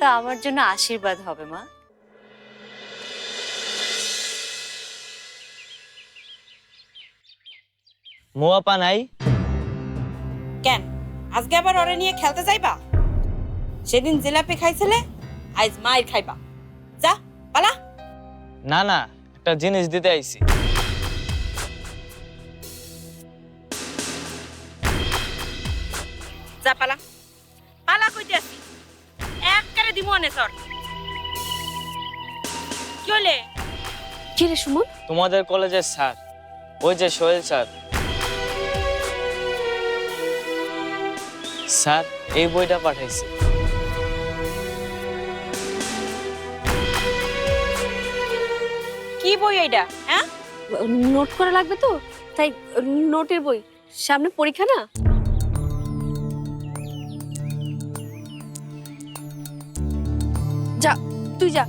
তা আমার জন্য আশীর্বাদ হবে মা। মোয়াপা নাই কেন? আজকে আবার ওরে নিয়ে খেলতে যাইবা? সেদিন জিলাপি খাইছিলে আজ মায়ের খাইবা। যা পালা। না না একটা জিনিস দিতে আইছি। কি হলে কি রে সুমন? তোমাদের কলেজের স্যার ওই যে সোহেল স্যার। স্যার এই বইটা পাঠাইছে। কি বই এইটা হ্যাঁ? নোট করা লাগবে তো তাই নোটের বই। সামনে পরীক্ষা না? তুই যা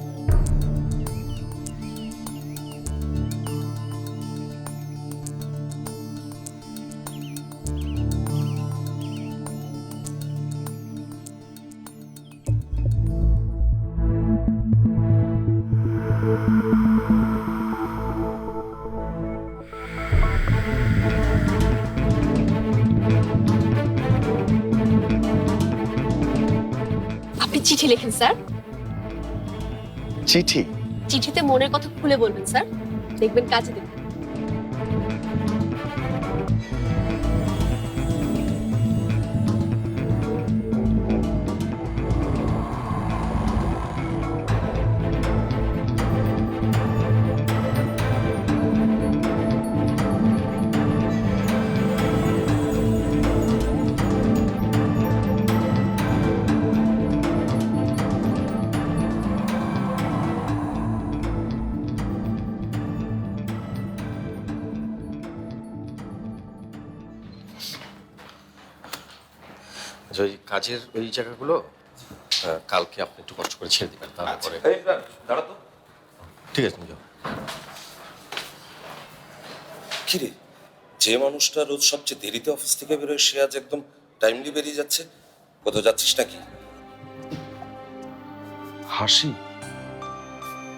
আপনি চিঠি লেখেন স্যার চিঠি। চিঠিতে মনের কথা খুলে বলবেন স্যার। দেখবেন কাজে দেবেন আচ্ছা ওই কাজের ওই জায়গাগুলো আহ, কালকে আপনি একটু কষ্ট করে ছেড়ে দিবেন তারপরে। দাঁড়া তো। ঠিক আছে তুমি যাও। কিরে যে মানুষটা রোজ সবচেয়ে দেরিতে অফিস থেকে বেরোয় সে আজ একদম টাইমলি বেরিয়ে যাচ্ছে। কোথাও যাচ্ছিস নাকি? হাসি?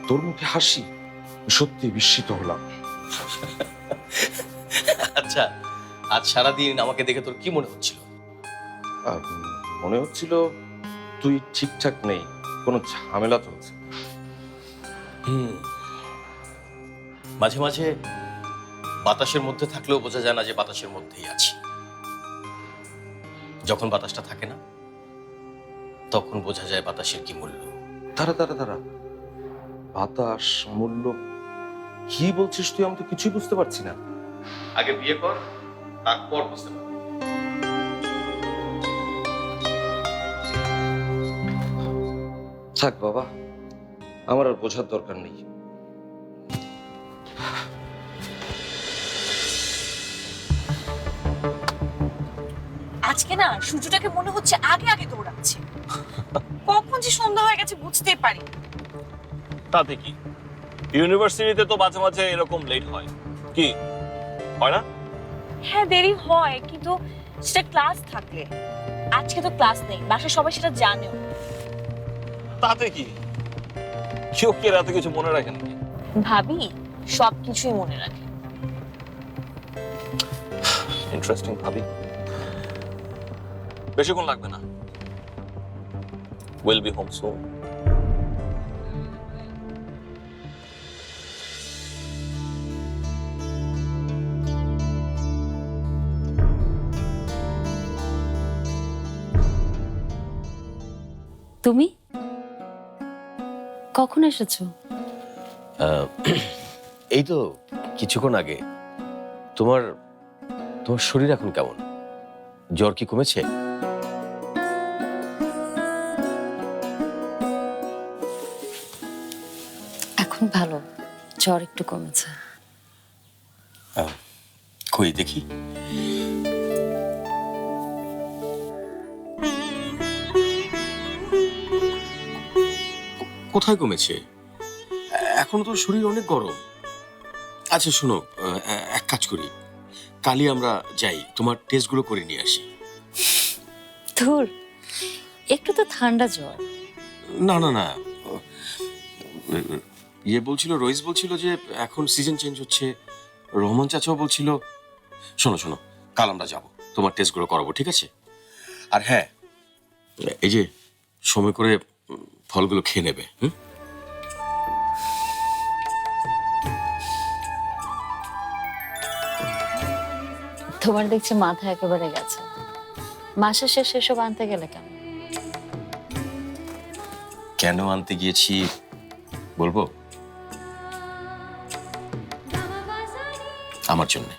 তোর মুখে হাসি? সত্যি বিস্মিত হলাম। আচ্ছা আজ সারাদিন আমাকে দেখে তোর কি মনে হচ্ছিল? মনে হচ্ছিল তুই ঠিকঠাক নেই কোনো ঝামেলা চলছে। হুম। মাঝে মাঝে বাতাসের মধ্যে থাকলেও বোঝা যায় না যে বাতাসের মধ্যেই আছি। যখন বাতাসটা থাকে না তখন বোঝা যায় বাতাসের কি মূল্য। দাঁড়া দাঁড়া দাঁড়া। বাতাস মূল্য কি বলছিস তুই? আমি তো কিছুই বুঝতে পারছি না। আগে বিয়ে কর তারপর বুঝতে পারবি। থাক বাবা আমার আর বোঝার দরকার নেই। আজকে না সূর্যটাকে মনে হচ্ছে আগে আগে দৌড়াচ্ছে। কখন যে সন্ধ্যা হয়ে গেছে বুঝতেই পারি। তাতে কি ইউনিভার্সিটিতে তো মাঝে মাঝে এরকম লেট হয়। কি? হয় না? হ্যাঁ দেরি হয় কিন্তু সেটা ক্লাস থাকলে। আজকে তো ক্লাস নেই বাসায় সবাই সেটা জানেও। তাতে কি? কেউ কে রাতে কিছু মনে রাখেন ভাবি সবকিছুই মনে রাখে। ইন্টারেস্টিং ভাবি। বেশিক্ষণ লাগবে না। উইল বি হোম সুন তুমি? কখন এসেছ? এই তো কিছুক্ষণ আগে। তোমার তোমার শরীর এখন কেমন? জ্বর কি কমেছে? এখন ভালো জ্বর একটু কমেছে। কই দেখি। কোথায় কমেছে এখন তো শরীর অনেক গরম। আচ্ছা শোনো এক কাজ করি। কালই আমরা যাই তোমার টেস্টগুলো করে নিয়ে আসি। ধুর একটু তো ঠান্ডা জ্বর। না না না। ইয়ে বলছিল রইস বলছিল যে এখন সিজন চেঞ্জ হচ্ছে। রহমান চাচাও বলছিল শোনো শোনো কাল আমরা যাব তোমার টেস্টগুলো করাবো ঠিক আছে? আর হ্যাঁ এই যে সময় করে ফলগুলো খেয়ে নেবে হুম? তোমার দেখছি মাথা একেবারে গেছে। মাসের শেষে এসব আনতে গেলে কেন কেন আনতে গিয়েছি বলব? আমার জন্য।